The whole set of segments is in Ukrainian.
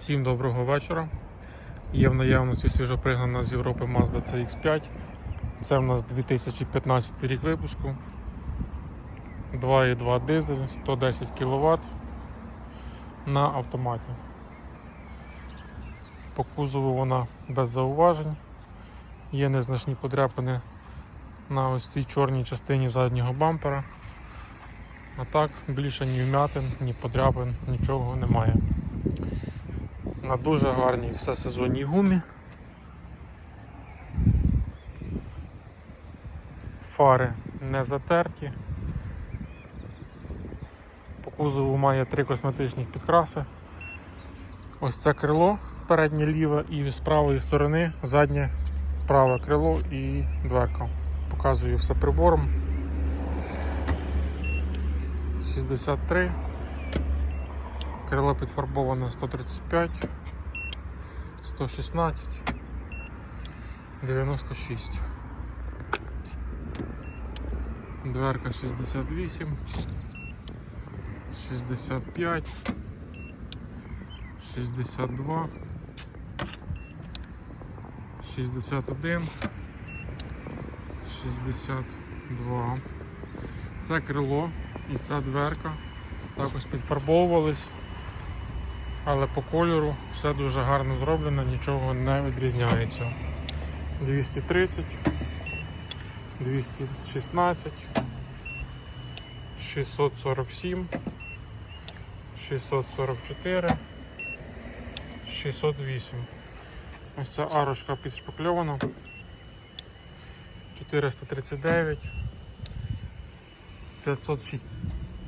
Всім доброго вечора. Є в наявності свіжопригнана з Європи Mazda CX5. Це в нас 2015 рік випуску. 2,2 дизель, 110 кВт на автоматі. По кузову вона без зауважень. Є незначні подряпини на ось цій чорній частині заднього бампера. А так більше ні вмятин, ні подряпин, нічого немає. На дуже гарній всесезонній гумі. Фари не затерті. По кузову має три косметичні підкраси. Ось це крило переднє ліве і з правої сторони заднє праве крило і дверка. Показую все прибором. 63. Крило підфарбоване 135, 116, 96. Дверка 68, 65, 62, 61, 62. Це крило і ця дверка також підфарбовувались, але по кольору все дуже гарно зроблено, нічого не відрізняється. 230, 216, 647, 644, 608. Ось ця арочка підшпакльована. 439, 506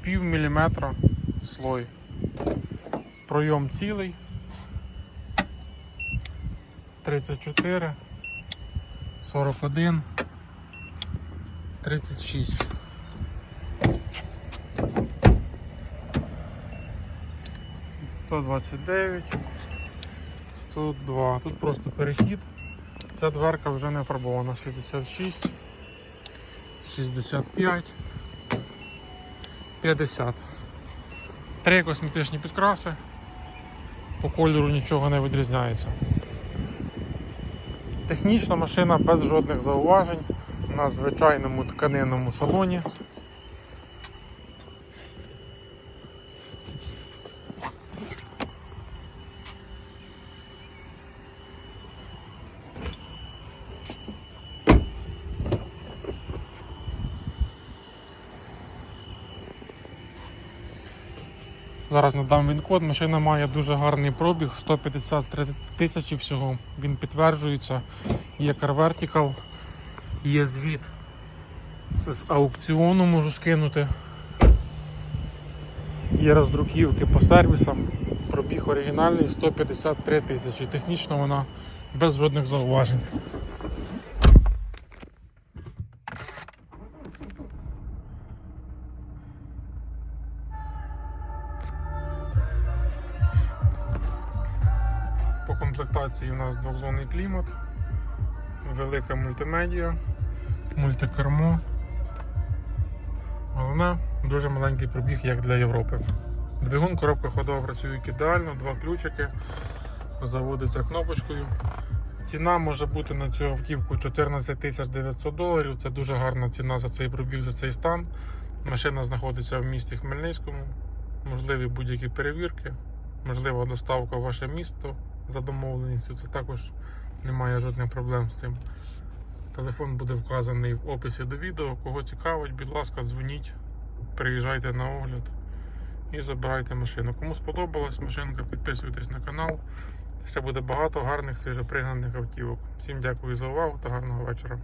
пів міліметра слой. Пройом цілий. 34, 41, 36. Сто двадцять дев'ять, сто два. Тут просто перехід. Ця дверка вже не фарбована. 66, 65. 50. Три косметичні підкраси. По кольору нічого не відрізняється. Технічно машина без жодних зауважень на звичайному тканинному салоні. Зараз надам він код. Машина має дуже гарний пробіг, 153 тисячі всього. Він підтверджується. Є Car Vertical, є звіт з аукціону можу скинути. Є роздруківки по сервісам. Пробіг оригінальний 153 тисячі. Технічно вона без жодних зауважень. Комплектації у нас двохзонний клімат, велика мультимедіа, мультикермо. Головне, дуже маленький пробіг, як для Європи. Двигун, коробка ходова працює ідеально, два ключики, заводиться кнопочкою. Ціна може бути на цю автівку 14 900 доларів. Це дуже гарна ціна за цей пробіг, за цей стан. Машина знаходиться в місті Хмельницькому, можливі будь-які перевірки, можлива доставка в ваше місто за домовленістю. Це також немає жодних проблем з цим. Телефон буде вказаний в описі до відео. Кого цікавить, будь ласка, дзвоніть, приїжджайте на огляд і забирайте машину. Кому сподобалась машинка, підписуйтесь на канал. Ще буде багато гарних свіжопригнаних автівок. Всім дякую за увагу та гарного вечора.